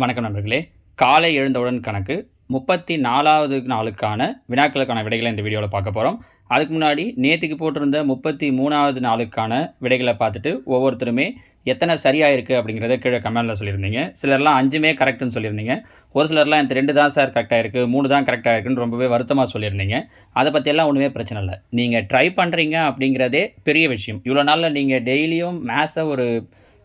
வணக்கம் நண்பர்களே. காலை எழுந்தவுடன் கணக்கு முப்பத்தி நாலாவது நாளுக்கான வினாக்களுக்கான விடைகளை இந்த வீடியோவில் பார்க்க போகிறோம் அதுக்கு முன்னாடி நேற்றுக்கு போட்டிருந்த முப்பத்தி மூணாவது நாளுக்கான விடைகளை பார்த்துட்டு ஒவ்வொருத்தருமே எத்தனை சரியாக இருக்குது அப்படிங்கிறத கீழே கமெண்டில் சொல்லியிருந்தீங்க. சிலர்லாம் அஞ்சுமே கரெக்டுன்னு சொல்லியிருந்தீங்க. ஒரு சிலர்லாம் இந்த ரெண்டு தான் சார் கரெக்டாக இருக்குது மூணு தான் கரெக்டாக இருக்குன்னு ரொம்பவே வருத்தமாக சொல்லியிருந்தீங்க. அதை பற்றியெல்லாம் ஒன்றுமே பிரச்சனை இல்லை. நீங்கள் ட்ரை பண்ணுறீங்க அப்படிங்கிறதே பெரிய விஷயம். இவ்வளோ நாளில் நீங்கள் டெய்லியும் மேத்ஸை ஒரு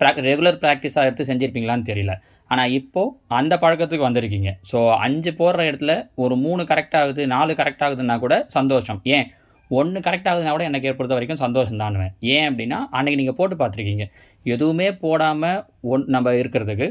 ப்ராக் ரெகுலர் ப்ராக்டிஸாக எடுத்து செஞ்சுருப்பீங்களான்னு தெரியல. ஆனால் இப்போது அந்த பழக்கத்துக்கு வந்திருக்கீங்க. ஸோ அஞ்சு போடுற இடத்துல ஒரு மூணு கரெக்ட் ஆகுது நாலு கரெக்ட் ஆகுதுன்னா கூட சந்தோஷம். ஏன்? ஒன்று கரெக்ட் ஆகுதுன்னா கூட எனக்கு ஏற்படுத்த வரைக்கும் சந்தோஷம் தானுவேன் ஏன் அப்படின்னா அன்றைக்கி நீங்கள் போட்டு பார்த்துருக்கீங்க. எதுவுமே போடாமல் ஒன் நம்ம இருக்கிறதுக்கு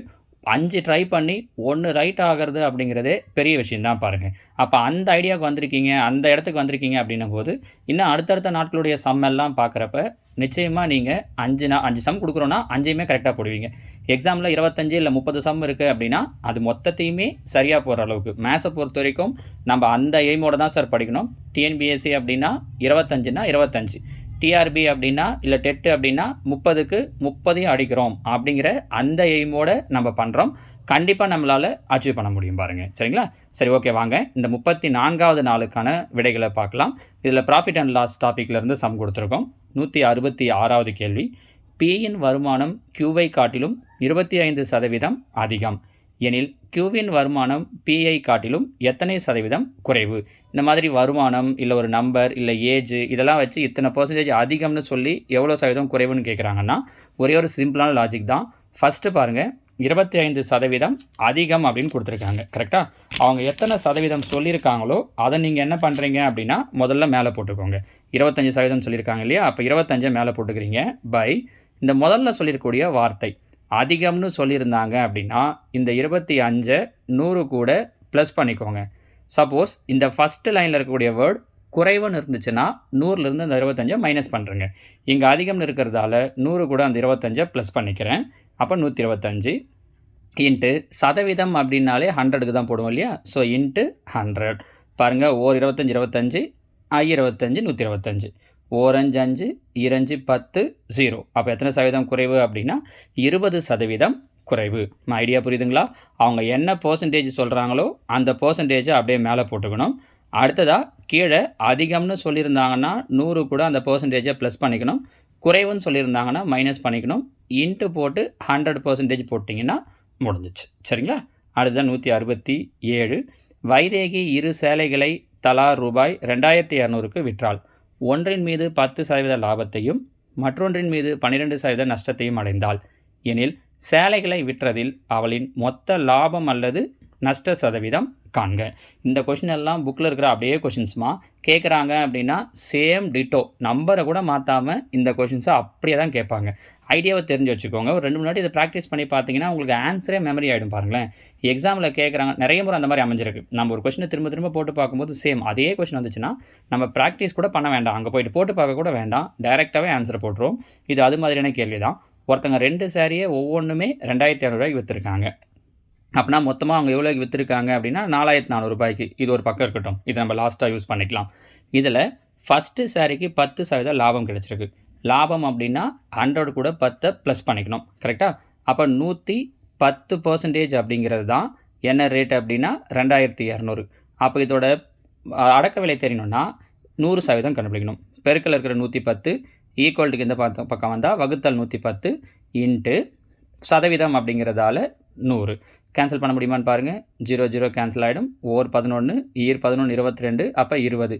அஞ்சு ட்ரை பண்ணி ஒன்று ரைட் ஆகிறது அப்படிங்கிறதே பெரிய விஷயந்தான் பாருங்கள் அப்போ அந்த ஐடியாவுக்கு வந்திருக்கீங்க அந்த இடத்துக்கு வந்திருக்கீங்க அப்படின்னும் போது இன்னும் அடுத்தடுத்த நாட்களுடைய சம் எல்லாம் பார்க்குறப்ப நிச்சயமாக நீங்கள் அஞ்சு நான் அஞ்சு சம் கொடுக்குறோன்னா அஞ்சையுமே கரெக்டாக போடுவீங்க. எக்ஸாமில் இருபத்தஞ்சு இல்லை முப்பது சம் இருக்குது அப்படின்னா அது மொத்தத்தையுமே சரியாக போகிற அளவுக்கு. மேத்ஸை பொறுத்த வரைக்கும் நம்ம அந்த எய்மோட தான் சார் படிக்கணும். டிஎன்பிஎஸ்சி அப்படின்னா இருபத்தஞ்சுனா இருபத்தஞ்சு. டிஆர்பி அப்படின்னா இல்லை டெட்டு அப்படின்னா முப்பதுக்கு முப்பதையும் அடிக்கிறோம் அப்படிங்கிற அந்த எய்மோடு நம்ம பண்ணுறோம் கண்டிப்பாக நம்மளால் அச்சீவ் பண்ண முடியும் பாருங்கள் சரிங்களா? சரி ஓகே வாங்க. இந்த முப்பத்தி நான்காவது நாளுக்கான விடைகளை பார்க்கலாம். இதில் ப்ராஃபிட் அண்ட் லாஸ் டாப்பிக்லேருந்து சம் கொடுத்துருக்கோம். நூற்றி அறுபத்தி ஆறாவது கேள்வி. பியின் வருமானம் கியூவை காட்டிலும் இருபத்தி ஐந்து சதவீதம் அதிகம். எனில் கியூவின் வருமானம் பிஐ காட்டிலும் எத்தனை சதவீதம் குறைவு? இந்த மாதிரி வருமானம் இல்லை ஒரு நம்பர் இல்லை ஏஜ் இதெல்லாம் வச்சு இத்தனை பர்சன்டேஜ் அதிகம்னு சொல்லி எவ்வளோ சதவீதம் குறைவுன்னு கேட்குறாங்கன்னா ஒரே ஒரு சிம்பிளான லாஜிக் தான். ஃபஸ்ட்டு பாருங்கள் இருபத்தி ஐந்து சதவீதம் அதிகம் அப்படின்னு கொடுத்துருக்காங்க கரெக்டாக அவங்க எத்தனை சதவீதம் சொல்லியிருக்காங்களோ அதை நீங்கள் என்ன பண்ணுறீங்க அப்படின்னா முதல்ல மேலே போட்டுக்கோங்க. இருபத்தஞ்சி சதவீதம் சொல்லியிருக்காங்க இல்லையா? அப்போ இருபத்தஞ்சை மேலே போட்டுக்கிறீங்க பை இந்த முதல்ல சொல்லியிருக்கக்கூடிய வார்த்தை. அதிகம்னு சொல்லியிருந்தாங்க அப்படின்னா இந்த இருபத்தி அஞ்சை நூறு கூட ப்ளஸ் பண்ணிக்கோங்க. சப்போஸ் இந்த ஃபஸ்ட்டு லைனில் இருக்கக்கூடிய வேர்ட் குறைவுன்னு இருந்துச்சுன்னா நூறுலேருந்து அந்த இருபத்தஞ்சை மைனஸ் பண்ணுறேங்க இங்கே அதிகம்னு இருக்கிறதால நூறு கூட அந்த இருபத்தஞ்சை ப்ளஸ் பண்ணிக்கிறேன். அப்போ நூற்றி இருபத்தஞ்சு இன்ட்டு சதவீதம் அப்படின்னாலே ஹண்ட்ரடுக்கு தான் போடுவோம் இல்லையா? ஸோ இன்ட்டு ஹண்ட்ரட் பாருங்கள் ஓர் இருபத்தஞ்சி இருபத்தஞ்சி ஐ இருபத்தஞ்சி நூற்றி இருபத்தஞ்சு. ஓரஞ்சு அஞ்சு இரஞ்சு பத்து ஜீரோ அப்போ எத்தனை சதவீதம் குறைவு அப்படின்னா இருபது சதவீதம் குறைவு. ஐடியா புரியுதுங்களா? அவங்க என்ன பர்சன்டேஜ் சொல்கிறாங்களோ அந்த பர்சன்டேஜை அப்படியே மேலே போட்டுக்கணும். அடுத்ததாக கீழே அதிகம்னு சொல்லியிருந்தாங்கன்னா நூறு கூட அந்த பர்சன்டேஜை ப்ளஸ் பண்ணிக்கணும். குறைவுன்னு சொல்லியிருந்தாங்கன்னா மைனஸ் பண்ணிக்கணும். இன்ட்டு போட்டு ஹண்ட்ரட் பர்சன்டேஜ் போட்டிங்கன்னா முடிஞ்சிச்சு. சரிங்களா? அடுத்ததான் நூற்றி அறுபத்தி ஏழு. வைதேகி இரு சேலைகளை தலா ரூபாய் ரெண்டாயிரத்தி இரநூறுக்கு விற்றாள். ஒன்றின் மீது பத்து சதவீத லாபத்தையும் மற்றொன்றின் மீது பன்னிரெண்டு சதவீத நஷ்டத்தையும் அடைந்தாள். எனில் சேலைகளை விற்றதில் அவளின் மொத்த லாபம் அல்லது நஷ்ட சதவீதம் காண்க. இந்த கொஷின் எல்லாம் புக்கில் இருக்கிற அப்படியே கொஷின்ஸ்மா கேட்குறாங்க அப்படின்னா சேம் டிட்டோ நம்பரை கூட மாற்றாமல் இந்த கொஷின்ஸை அப்படியே தான் கேட்பாங்க. ஐடியாவை தெரிஞ்சு வச்சுக்கோங்க. ஒரு ரெண்டு முன்னாடி இதை ப்ராக்டிஸ் பண்ணி பார்த்தீங்கன்னா உங்களுக்கு ஆன்சரே மெமரி ஆகிடும் பாருங்களேன். எக்ஸாமில் கேட்குறாங்க நிறைய முறை அந்த மாதிரி அமைஞ்சிருக்கு. நம்ம ஒரு கொஷினை திரும்ப திரும்ப போட்டு பார்க்கும்போது சேம் அதே கொஷின் வந்துச்சுன்னா நம்ம ப்ராக்டிஸ் கூட பண்ண வேண்டாம். அங்கே போயிட்டு போட்டு பார்க்க கூட வேண்டாம். டைரெக்டாகவே ஆன்சர் போட்டுரும் இது அது மாதிரியான கேள்வி தான் ஒருத்தங்க ரெண்டு சாரியை ஒவ்வொன்றுமே ரெண்டாயிரத்தி இரநூறுவாய்க்கு விற்றுருக்காங்க அப்படின்னா மொத்தமாக அவங்க எவ்வளோக்கு விற்றுருக்காங்க அப்படின்னா நாலாயிரத்தி நானூறுபாய்க்கு இது ஒரு பக்கம் இருக்கட்டும். இது நம்ம லாஸ்ட்டாக யூஸ் பண்ணிக்கலாம். இதில் ஃபஸ்ட்டு சாரிக்கு பத்து சதவீதம் லாபம் கிடச்சிருக்கு. லாபம் அப்படின்னா ஹண்ட்ரட் கூட பத்தை ப்ளஸ் பண்ணிக்கணும் கரெக்டாக அப்போ நூற்றி பத்து பர்சன்டேஜ் அப்படிங்கிறது தான் என்ன ரேட் அப்படின்னா ரெண்டாயிரத்தி இரநூறு. அப்போ இதோட அடக்க விலை தெரியணும்னா நூறு சதவீதம் கண்டுபிடிக்கணும். பெருக்கில் இருக்கிற நூற்றி பத்து ஈக்குவல்ட்டுக்கு இந்த பக்கம் பக்கம் வந்தால் வகுத்தல் நூற்றி பத்து இன்ட்டு சதவீதம் அப்படிங்கிறதால நூறு. கேன்சல் பண்ண முடியுமான்னு பாருங்கள் ஜீரோ ஜீரோ கேன்சல் ஆகிடும் ஓர் பதினொன்று ஈர் பதினொன்று இருபத்தி ரெண்டு அப்போ இருபது.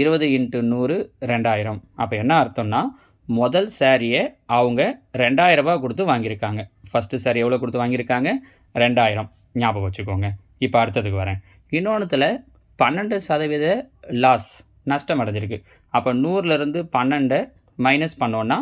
இருபது இன்ட்டு நூறு ரெண்டாயிரம். அப்போ என்ன அர்த்தம்னா முதல் சாரியை அவங்க ரெண்டாயிரம் கொடுத்து வாங்கியிருக்காங்க. ஃபஸ்ட்டு சாரி எவ்வளோ கொடுத்து வாங்கியிருக்காங்க? ரெண்டாயிரம். ஞாபகம் வச்சுக்கோங்க. இப்போ அடுத்ததுக்கு வரேன். இன்னொன்றுத்தில் பன்னெண்டு சதவீத லாஸ் நஷ்டம் அடைஞ்சிருக்கு. அப்போ நூறுலேருந்து பன்னெண்டை மைனஸ் பண்ணோன்னா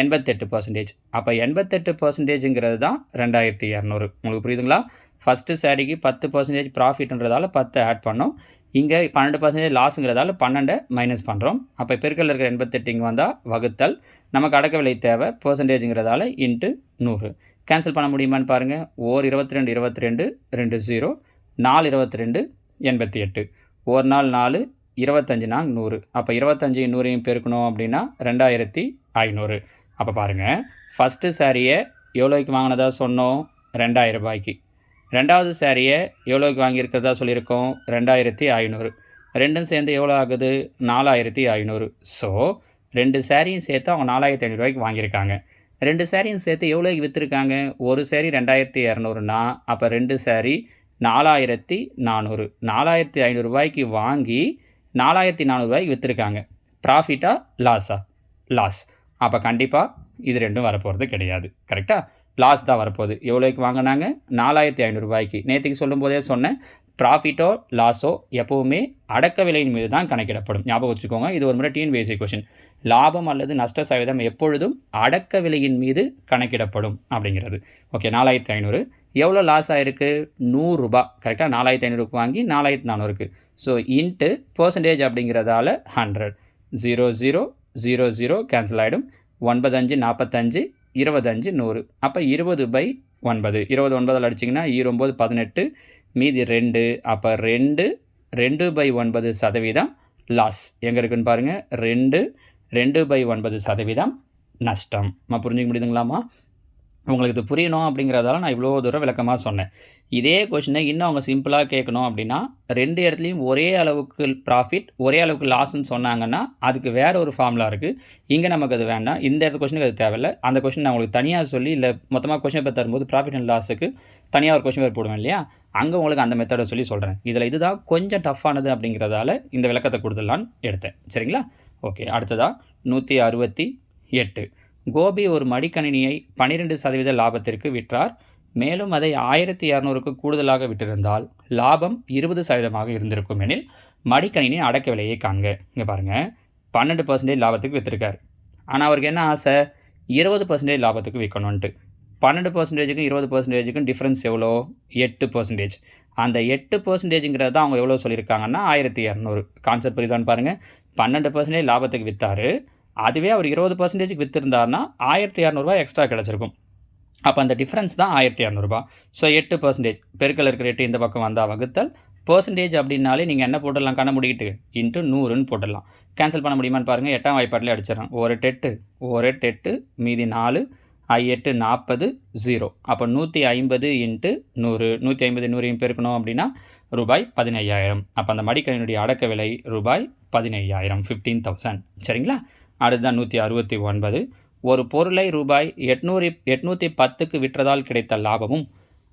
எண்பத்தெட்டு பர்சன்டேஜ் அப்போ எண்பத்தெட்டு பர்சன்டேஜுங்கிறது தான் ரெண்டாயிரத்தி இரநூறு. உங்களுக்கு புரியுதுங்களா? ஃபஸ்ட்டு சாரிக்கு பத்து பர்சன்டேஜ் ப்ராஃபிட்ன்றதால பத்து ஆட் பண்ணோம். இங்கே பன்னெண்டு பர்சன்டேஜ் லாஸுங்கிறதால பன்னெண்டை மைனஸ் பண்ணுறோம் அப்போ பெருக்கல் இருக்கிற எண்பத்தெட்டு இங்கே வந்தால் வகுத்தல். நமக்கு அடக்க விலை தேவை. பர்சன்டேஜுங்கிறதால இன்ட்டு நூறு. கேன்சல் பண்ண முடியுமான்னு பாருங்கள் ஓர் இருபத்தி ரெண்டு இருபத்தி ரெண்டு ரெண்டு ஜீரோ நாலு இருபத்தி ரெண்டு எண்பத்தி எட்டு ஒரு நாள் நாலு இருபத்தஞ்சு நாங் நூறு. அப்போ இருபத்தஞ்சி நூறையும் பெருக்கணும் அப்படின்னா ரெண்டாயிரத்தி ஐநூறு. அப்போ பாருங்கள் ஃபஸ்ட்டு சாரியை எவ்வளோக்கு வாங்கினதா சொன்னோம்? ரெண்டாயிரம் ரூபாய்க்கு. ரெண்டாவது சாரியை எவ்வளோக்கு வாங்கியிருக்கிறதா சொல்லியிருக்கோம்? ரெண்டாயிரத்தி ஐநூறு. ரெண்டும் சேர்ந்து எவ்வளோ ஆகுது? நாலாயிரத்தி ஐநூறு. ஸோ ரெண்டு சாரியும் சேர்த்து அவங்க நாலாயிரத்தி ஐநூறுரூவாய்க்கு வாங்கியிருக்காங்க. ரெண்டு சாரியும் சேர்த்து எவ்வளோக்கு விற்றுருக்காங்க ஒரு சாரி ரெண்டாயிரத்தி இரநூறுனா அப்போ ரெண்டு சாரி நாலாயிரத்தி நானூறு. நாலாயிரத்தி ஐநூறுரூவாய்க்கு வாங்கி நாலாயிரத்தி நானூறுரூவாய்க்கு விற்றுருக்காங்க ப்ராஃபிட்டா லாஸா லாஸ் அப்போ கண்டிப்பாக இது ரெண்டும் வரப்போகிறது கிடையாது. கரெக்டாக லாஸ் தான் வரப்போகுது. எவ்வளோக்கு வாங்கினாங்க? நாலாயிரத்தி ஐநூறுரூபாய்க்கு நேற்றுக்கு சொல்லும்போதே சொன்னேன் ப்ராஃபிட்டோ லாஸோ எப்போவுமே அடக்க விலையின் மீது தான் கணக்கிடப்படும். ஞாபகம் வச்சுக்கோங்க இது ஒரு முறை டிஎன்பிஎஸ்சி கொஷின் லாபம் அல்லது நஷ்ட சதவீதம் எப்பொழுதும் அடக்க விலையின் மீது கணக்கிடப்படும் அப்படிங்கிறது. ஓகே நாலாயிரத்தி ஐநூறு. எவ்வளோ லாஸ் ஆகிருக்கு நூறுரூபா கரெக்டாக நாலாயிரத்தி ஐநூறுக்கு வாங்கி நாலாயிரத்தி நானூறுக்கு. ஸோ இன்ட்டு பர்சன்டேஜ் அப்படிங்கிறதால hundred zero zero zero zero cancel ஆகிடும் ஒன்பது அஞ்சு நாற்பத்தஞ்சு இருபத்தஞ்சு நூறு. அப்போ இருபது பை ஒன்பது. இருபது ஒன்பதில் அடிச்சிங்கன்னா இருபது பதினெட்டு மீதி ரெண்டு. அப்போ ரெண்டு ரெண்டு பை ஒன்பது சதவீதம் லாஸ் எங்கே இருக்குன்னு பாருங்கள் ரெண்டு ரெண்டு பை ஒன்பது சதவீதம் நஷ்டம். புரிஞ்சுக்க முடியுதுங்களாமா உங்களுக்கு இது புரியணும் அப்படிங்கிறதால நான் இவ்வளோ தூரம் விளக்கமாக சொன்னேன். இதே கொஷினை இன்னும் அவங்க சிம்பிளாக கேட்கணும் அப்படின்னா ரெண்டு இடத்துலையும் ஒரே அளவுக்கு ப்ராஃபிட் ஒரே அளவுக்கு லாஸ்ன்னு சொன்னாங்கன்னா அதுக்கு வேறு ஒரு ஃபார்முலா இருக்குது இங்கே நமக்கு அது வேண்டாம். இந்த இடத்து கொஷனுக்கு அது தேவையில்லை. அந்த கொஷின் நான் உங்களுக்கு தனியாக சொல்லி இல்லை மொத்தமாக கொஷின் பேர் தரும்போது ப்ராஃபிட் அண்ட் லாஸுக்கு தனியாக ஒரு கொஷின் பேர் போடுவேன் இல்லையா? அங்கே உங்களுக்கு அந்த மெத்தடை சொல்லி சொல்கிறேன் இதில் இதுதான் கொஞ்சம் டஃப்பானது அப்படிங்கிறதால இந்த விளக்கத்தை கொடுத்துடலான்னு எடுத்தேன். சரிங்களா? ஓகே அடுத்ததாக நூற்றி அறுபத்தி எட்டு. கோபி ஒரு மடிக்கணினியை பன்னிரெண்டு சதவீத லாபத்திற்கு விற்றார். மேலும் அதை ஆயிரத்தி இரநூறுக்கு கூடுதலாக விட்டிருந்தால் லாபம் இருபது சதவீதமாக இருந்திருக்கும் எனில் மடிக்கணினி அடக்க விலையை காண்க. இங்கே பாருங்கள் பன்னெண்டு பர்சன்டேஜ் லாபத்துக்கு விற்றுருக்காரு ஆனால் அவருக்கு என்ன ஆசை? இருபது பர்சன்டேஜ் லாபத்துக்கு விற்கணுன்ட்டு பன்னெண்டு பர்சன்டேஜுக்கும் இருபது பர்சன்டேஜுக்கும் டிஃப்ரென்ஸ் எவ்வளோ? எட்டு பர்சன்டேஜ் அந்த எட்டு பர்சன்டேஜுங்கிறது தான் அவங்க எவ்வளோ சொல்லியிருக்காங்கன்னா ஆயிரத்தி இரநூறு கான்செப்ட் புரியுதான்னு பாருங்கள் பன்னெண்டு பர்சன்டேஜ் லாபத்துக்கு விற்றாரு அதுவே அவர் இருபது பர்சன்டேஜுக்கு விற்றுருந்தாருன்னா ஆயிரத்தி இரநூறுபா எக்ஸ்ட்ரா கிடச்சிருக்கும். அப்போ அந்த டிஃப்ரென்ஸ் தான் ஆயிரத்தி இரநூறுபா ஸோ எட்டு பர்சன்டேஜ் பெருக்கல் இருக்கிற எட்டு இந்த பக்கம் வந்தால் வகுத்தல். பர்சன்டேஜ் அப்படின்னாலே நீங்கள் என்ன போட்டுடலாம்? கண்ண முடிக்கிட்டு. இன்ட்டு நூறுன்னு போட்டுடலாம். கேன்சல் பண்ண முடியுமான்னு பாருங்கள் எட்டாம் வாய்ப்பாட்டிலே அடிச்சிடறேன். ஒரு டெட்டு ஒரு டெட்டு மீதி நாலு ஐ எட்டு நாற்பது ஜீரோ அப்போ நூற்றி ஐம்பது இன்ட்டு நூறு. நூற்றி ஐம்பது நூறையும் பெருக்கணும் அப்படின்னா ரூபாய் பதினையாயிரம். அப்போ அந்த மடிக்கணினுடைய அடக்க விலை ரூபாய் பதினையாயிரம் ஃபிஃப்டீன் தௌசண்ட் சரிங்களா? அடுத்ததான் நூற்றி அறுபத்தி ஒன்பது. ஒரு பொருளை ரூபாய் எட்நூறு எட்நூற்றி பத்துக்கு விற்றதால் கிடைத்த லாபமும்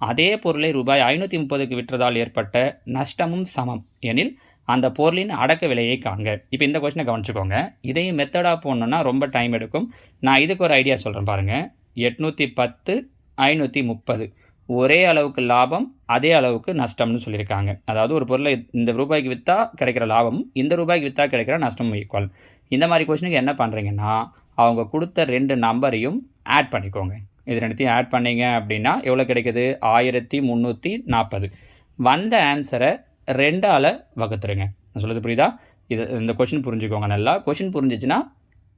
அதே பொருளை ரூபாய் ஐநூற்றி முப்பதுக்கு விற்றதால் ஏற்பட்ட நஷ்டமும் சமம் எனில் அந்த பொருளின் அடக்க விலையை காண்க. இப்போ இந்த கொஸ்டினை கவனிச்சுக்கோங்க. இதையும் மெத்தடாக போடணுன்னா ரொம்ப டைம் எடுக்கும். நான் இதுக்கு ஒரு ஐடியா சொல்கிறேன் பாருங்கள் எட்நூற்றி பத்து ஐநூற்றி முப்பது. ஒரே அளவுக்கு லாபம் அதே அளவுக்கு நஷ்டம்னு சொல்லியிருக்காங்க. அதாவது ஒரு பொருளை இந்த ரூபாய்க்கு விற்றா கிடைக்கிற லாபம் இந்த ரூபாய்க்கு விற்றா கிடைக்கிற நஷ்டமும் ஈக்குவல் இந்த மாதிரி கொஷினுக்கு என்ன பண்ணுறீங்கன்னா அவங்க கொடுத்த ரெண்டு நம்பரையும் ஆட் பண்ணிக்கோங்க. இது ரெண்டுத்தையும் ஆட் பண்ணீங்க அப்படின்னா எவ்வளோ கிடைக்குது? ஆயிரத்தி முந்நூற்றி நாற்பது வந்த ஆன்சரை ரெண்டால் வகுத்துருங்க. நான் சொல்லுது புரியுதா? இது இந்த கொஷின் புரிஞ்சுக்கோங்க நல்லா. கொஷின் புரிஞ்சிச்சுன்னா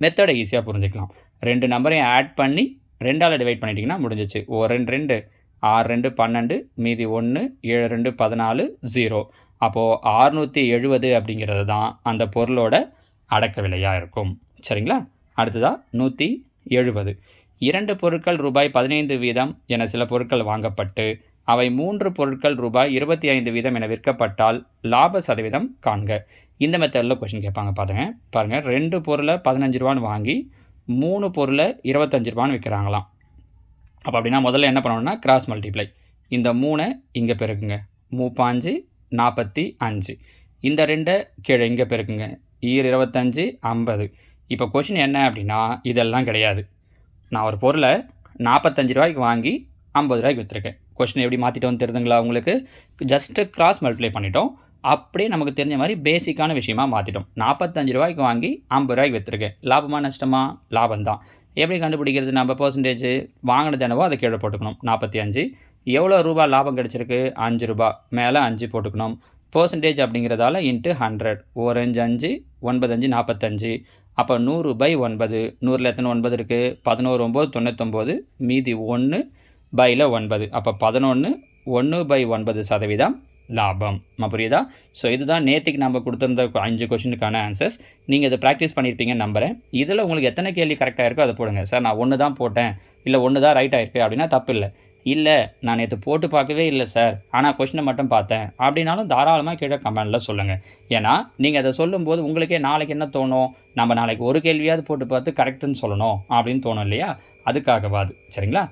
மெத்தடை ஈஸியாக புரிஞ்சுக்கலாம். ரெண்டு நம்பரையும் ஆட் பண்ணி ரெண்டால் டிவைட் பண்ணிட்டிங்கன்னா முடிஞ்சிச்சு. ஓ ரெண்டு ரெண்டு. ஆறு ரெண்டு பன்னெண்டு. மீதி ஒன்று ஏழு ரெண்டு பதினாலு ஜீரோ அப்போது ஆறுநூற்றி எழுபது அப்படிங்கிறது தான் அந்த பொருளோட அடக்க விலையாக இருக்கும். சரிங்களா? அடுத்ததாக நூற்றி எழுபது. இரண்டு பொருட்கள் ரூபாய் பதினைந்து வீதம் என சில பொருட்கள் வாங்கப்பட்டு அவை மூன்று பொருட்கள் ரூபாய் இருபத்தி ஐந்து வீதம் என விற்கப்பட்டால் லாப சதவீதம் காண்க. இந்த மெத்தடில் கொஷின் கேட்பாங்க பாருங்க. பாருங்கள் ரெண்டு பொருளை பதினஞ்சு ரூபான்னு வாங்கி மூணு பொருளை இருபத்தஞ்சு ரூபான்னு விற்கிறாங்களாம் அப்போ அப்படின்னா முதல்ல என்ன பண்ணணும்னா கிராஸ் மல்டிப்ளை இந்த மூணை இங்கே பெருக்குங்க. மூப்பாஞ்சு நாற்பத்தி அஞ்சு. இந்த ரெண்டை கீழே இங்கே பெருக்குங்க. ஈர் இருபத்தஞ்சு ஐம்பது. இப்போ கொஷின் என்ன அப்படின்னா இதெல்லாம் கிடையாது. நான் ஒரு பொருளை நாற்பத்தஞ்சு ரூபாய்க்கு வாங்கி ஐம்பது ரூபாய்க்கு விற்றுருக்கேன் கொஷின் எப்படி மாற்றிட்டோம்னு தெரியுதுங்களா உங்களுக்கு? ஜஸ்ட்டு கிராஸ் மல்டிப்ளை பண்ணிட்டோம். அப்படியே நமக்கு தெரிஞ்ச மாதிரி பேசிக்கான விஷயமா மாற்றிட்டோம் நாற்பத்தஞ்சு ரூபாய்க்கு வாங்கி ஐம்பது ரூபாய்க்கு விற்றுருக்கேன் லாபமாக நஷ்டமா? லாபம் தான் எப்படி கண்டுபிடிக்கிறது நம்ம பர்சன்டேஜ் வாங்கினது என்னவோ அதை கீழே போட்டுக்கணும். நாற்பத்தி அஞ்சு. எவ்வளோ ரூபா லாபம் கிடச்சிருக்கு? அஞ்சு ரூபா மேலே அஞ்சு போட்டுக்கணும். பர்சன்டேஜ் அப்படிங்கிறதால இன்ட்டு ஹண்ட்ரட் ஒரு அஞ்சு அஞ்சு ஒன்பது அஞ்சு நாற்பத்தஞ்சு அப்போ நூறு பை ஒன்பது நூறில் எத்தனை ஒன்பது இருக்குது பதினோரு ஒம்பது தொண்ணூத்தொம்பது. மீதி ஒன்று பையில் ஒன்பது. அப்போ பதினொன்று ஒன்று பை ஒன்பது சதவீதம் லாபம். புரியுதா? ஸோ இதுதான் நேற்றுக்கு நம்ம கொடுத்துருந்த அஞ்சு கொஷினுக்கான ஆன்சர்ஸ் நீங்கள் இதை ப்ராக்டிஸ் பண்ணியிருப்பீங்கன்னு நம்புகிறேன் இதில் உங்களுக்கு எத்தனை கேள்வி கரெக்டாக இருக்கோ அதை போடுங்க. சார் நான் ஒன்று தான் போட்டேன். இல்லை ஒன்று தான் ரைட் ஆயிருக்கு அப்படின்னா தப்பு இல்லை இல்லை நான் நேற்று போட்டு பார்க்கவே இல்லை சார் ஆனால் கொஷினை மட்டும் பார்த்தேன். அப்படின்னாலும் தாராளமாக கீழே கமெண்டில் சொல்லுங்கள் ஏன்னா நீங்கள் அதை சொல்லும்போது உங்களுக்கே நாளைக்கு என்ன தோணும்? நம்ம நாளைக்கு ஒரு கேள்வியாவது போட்டு பார்த்து கரெக்டுன்னு சொல்லணும் அப்படின்னு தோணும் இல்லையா? அதுக்காகவாது. சரிங்களா?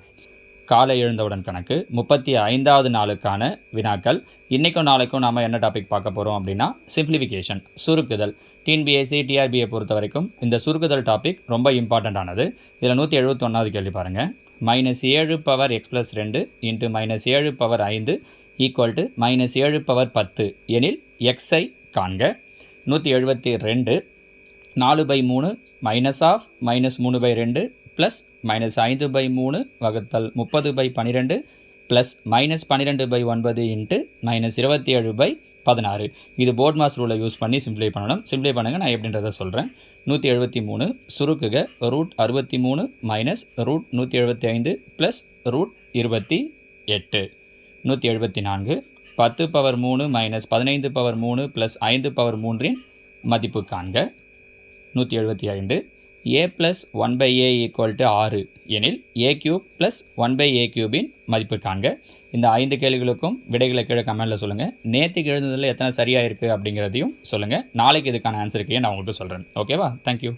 காலை எழுந்தவுடன் கணக்கு முப்பத்தி ஐந்தாவது நாளுக்கான வினாக்கள். இன்றைக்கும் நாளைக்கும் நாம் என்ன டாபிக் பார்க்க போகிறோம் அப்படின்னா சிம்பிளிஃபிகேஷன் சுருக்குதல். டிஎன்பிஎஸ்சி டிஆர்பியை பொறுத்த வரைக்கும் இந்த சுருக்குதல் டாபிக் ரொம்ப இம்பார்ட்டண்ட்டானது இதில் நூற்றி எழுபத்தொன்னாவது கேள்வி பாருங்கள் மைனஸ் ஏழு பவர் எக்ஸ் ப்ளஸ் ரெண்டு இன்ட்டு மைனஸ் ஏழு பவர் ஐந்து ஈக்குவல் டு மைனஸ் ஏழு பவர் பத்து எனில் எக்ஸை காண்க. நூற்றி எழுபத்தி ரெண்டு நாலு பை மூணு மைனஸ் ஆஃப் மைனஸ் மூணு பை ரெண்டு ப்ளஸ் மைனஸ் ஐந்து பை மூணு வகுத்தல் முப்பது பை பன்னிரெண்டு ப்ளஸ் மைனஸ் பன்னிரெண்டு பை ஒன்பது இன்ட்டு மைனஸ் இருபத்தி ஏழு பை பதினாறு. இது போர்ட் மாஸ் ரூலை யூஸ் பண்ணி சிம்ப்ளை பண்ணணும். சிம்ப்ளை பண்ணுங்கள் நான் எப்படின்றத சொல்கிறேன் நூற்றி எழுபத்தி மூணு சுருக்குக ரூட் அறுபத்தி மூணு மைனஸ் ரூட் நூற்றி எழுபத்தி ஐந்து ப்ளஸ் ரூட் இருபத்தி எட்டு. நூற்றி எழுபத்தி நான்கு பத்து பவர் மூணு மைனஸ் பதினைந்து பவர் மூணு ப்ளஸ் ஐந்து பவர் மூன்றின் மதிப்பு காண்க. நூற்றி எழுபத்தி ஐந்து A plus one by A equal to ஆறு. எனில் A cube plus one by A கியூபின் மதிப்பு காண்க இந்த ஐந்து கேள்விகளுக்கும் விடைகளை கீழே கமெண்ட்டில் சொல்லுங்கள் நேற்றுக்கு எழுந்ததில் எத்தனை சரியாக இருக்குது அப்படிங்கிறதையும் சொல்லுங்கள் நாளைக்கு இதுக்கான ஆன்சருக்கையும் நான் உங்களுக்கு சொல்கிறேன் ஓகேவா தேங்க்யூ